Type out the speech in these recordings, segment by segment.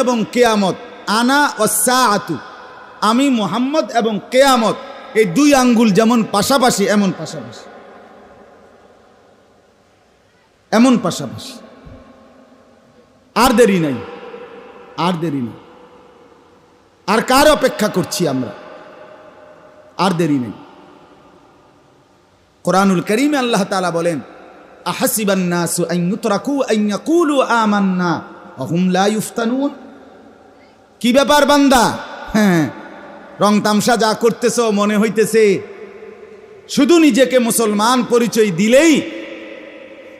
এবং কেয়ামত, আনা ও আতু আমি মোহাম্মদ এবং কেয়ামত, এই দুই আঙ্গুল যেমন পাশাপাশি, এমন পাশাপাশি। এমন পাশাপাশি। আর দেরি নাই। আর দেরি নেই। আর কার অপেক্ষা করছি আমরা? আর দেরি নেই। কোরআনুল করিমে আল্লাহ তালা বলেন আহাসিবান্নাসু আন ইউতরাকু আন আমান্না কি ব্যাপার বান্দা? হ্যাঁ রং তামসা যা করতেছ, মনে হইতেছে শুধু নিজেকে মুসলমান পরিচয় দিলেই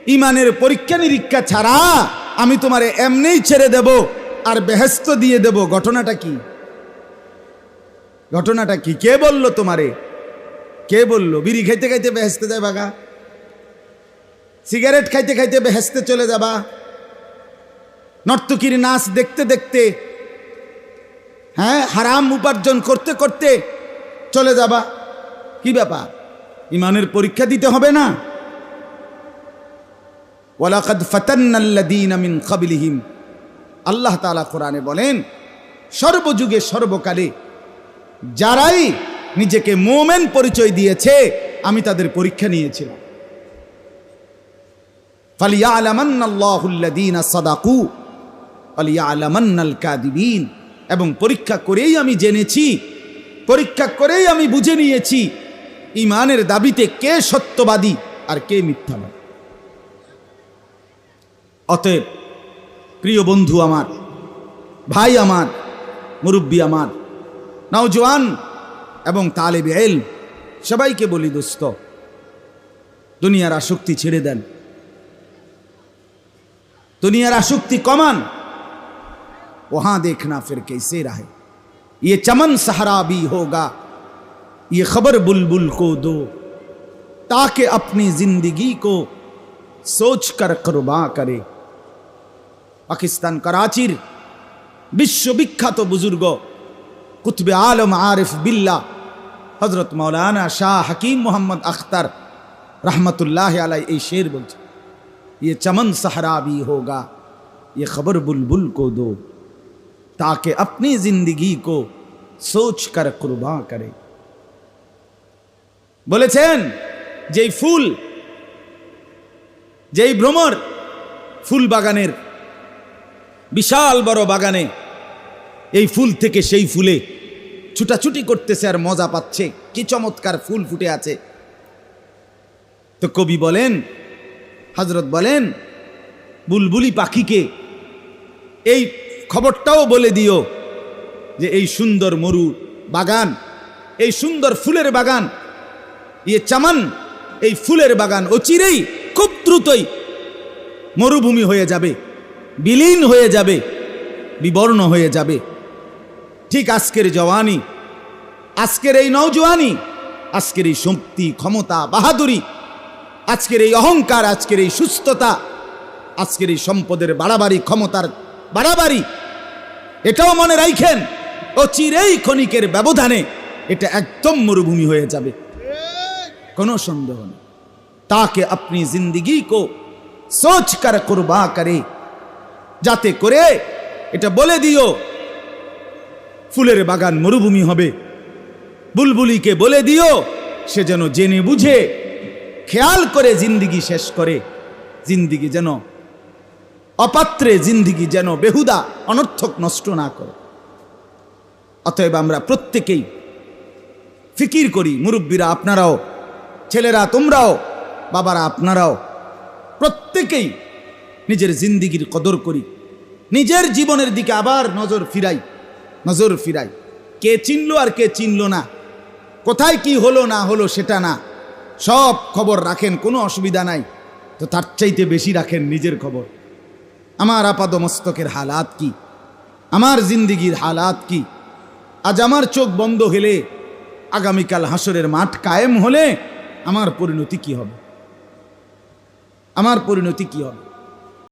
ইমানের পরীক্ষা নিরীক্ষা ছাড়া আমি তোমারে এমনিই ছেড়ে দেব আর বেহেস্ত দিয়ে দেব। ঘটনাটা কি? ঘটনাটা কি? কে বলল তোমারে? কে বলল? বিড়ি খাইতে খাইতে বেহেস্তে যায় বাগা সিগারেট খাইতে খাইতে বেহেস্তে চলে যাবা? নর্তকীর নাচ দেখতে দেখতে হ্যাঁ হারাম উপার্জন করতে করতে চলে যাবা। কি ব্যাপার? ইমানের পরীক্ষা দিতে হবে না? ওয়ালাকাদ ফাতান্নাল্লাযীনা মিন ক্বাবলিহিম। আল্লাহ তাআলা কোরআনে বলেন, সর্বযুগে সর্বকালে যারাই নিজেকে মোমেন পরিচয় দিয়েছে, আমি তাদের পরীক্ষা নিয়েছিলাম। ফালিয়া ফালিয়ালামান্নাল্লাহুল্লাযীনা সাদাকু, ফালিয়ালামান্নাল কাযিবিন। এবং পরীক্ষা করেই আমি জেনেছি, পরীক্ষা করেই আমি বুঝে নিয়েছি, ইমানের দাবিতে কে সত্যবাদী আর কে মিথ্যাবাদী। অতএব, প্রিয় বন্ধু আমার, ভাই আমার, মুরব্বী আমার, নওজোয়ান এবং তালেব এল সবাইকে বলি দোস্ত, দুনিয়ার আসক্তি ছেড়ে দেন। দুনিয়ার আসক্তি কমান। وہاں دیکھنا پھر کیسے رہے۔ یہ چمن صحرا بھی ہوگا، یہ خبر بلبل کو دو، تاکہ اپنی زندگی کو سوچ کر قربا کرے۔ پاکستان کراچیر بشو تو بزرگو، قطب عالم عارف باللہ، حضرت مولانا شاہ حکیم محمد اختر، رحمت اللہ علیہ اے شیر بلچ یہ چمن صحرا بھی ہوگا، یہ خبر بلبل کو دو۔ ताकि अपनी जिंदगी को सोच कर कुर्बा करे বলেছেন যেই ফুল যেই ভ্রমর ফুল বাগানের বিশাল বড় বাগানে এই ফুল থেকে সেই ফুলে ছুটাছুটি করতেছে আর মজা পাচ্ছে কি চমৎকার ফুল ফুটে আছে তো কবি বলেন হজরত বলেন বুলবুলি পাখিকে এই খবরটাও বলে দিও যে এই সুন্দর মরু বাগান, এই সুন্দর ফুলের বাগান ইয়ে চামান, এই ফুলের বাগান অচিরেই খুব দ্রুতই মরুভূমি হয়ে যাবে, বিলীন হয়ে যাবে, বিবর্ণ হয়ে যাবে। ঠিক আজকের জওয়ানি, আজকের এই নৌজওয়ানি আজকের এই শক্তি, ক্ষমতা, বাহাদুরি, আজকের এই অহংকার, আজকের এই সুস্থতা, আজকের এই সম্পদের বাড়াবাড়ি, ক্ষমতার বাড়াবাড়ি এটাও মনে রাখেন ও চিরেই ক্ষণিকের ব্যবধানে এটা একদম মরুভূমি হয়ে যাবে। কোনো সন্দেহ নেই। তাকে আপনি জিন্দগি কো সোচ কর, কুরবা করে, যাতে করে এটা বলে দিও, ফুলের বাগান মরুভূমি হবে। বুলবুলিকে বলে দিও, সে যেন জেনে বুঝে, খেয়াল করে জিন্দিগি শেষ করে, জিন্দিগি যেন অপাত্রে জিন্দিগি যেন বেহুদা, অনর্থক নষ্ট না করে। অতএব আমরা প্রত্যেকেই ফিকির করি, মুরব্বীরা আপনারাও, ছেলেরা তোমরাও, বাবারা আপনারাও। প্রত্যেকেই নিজের জিন্দিগির কদর করি। নিজের জীবনের দিকে আবার নজর ফিরাই নজর ফিরাই। কে চিনল আর কে চিনল না? কোথায় কি হলো না হলো সেটা না। সব খবর রাখেন, কোনো অসুবিধা নাই। তো তার চাইতে বেশি রাখেন নিজের খবর। আমার আপাদ মস্তকের হালাত কি? আমার জিন্দিগির হালাত কি? আজ আমার চোখ বন্ধ হলে, আগামীকাল হাসরের মাঠ কায়েম হলে আমার পরিণতি কি হবে? আমার পরিণতি কি হবে?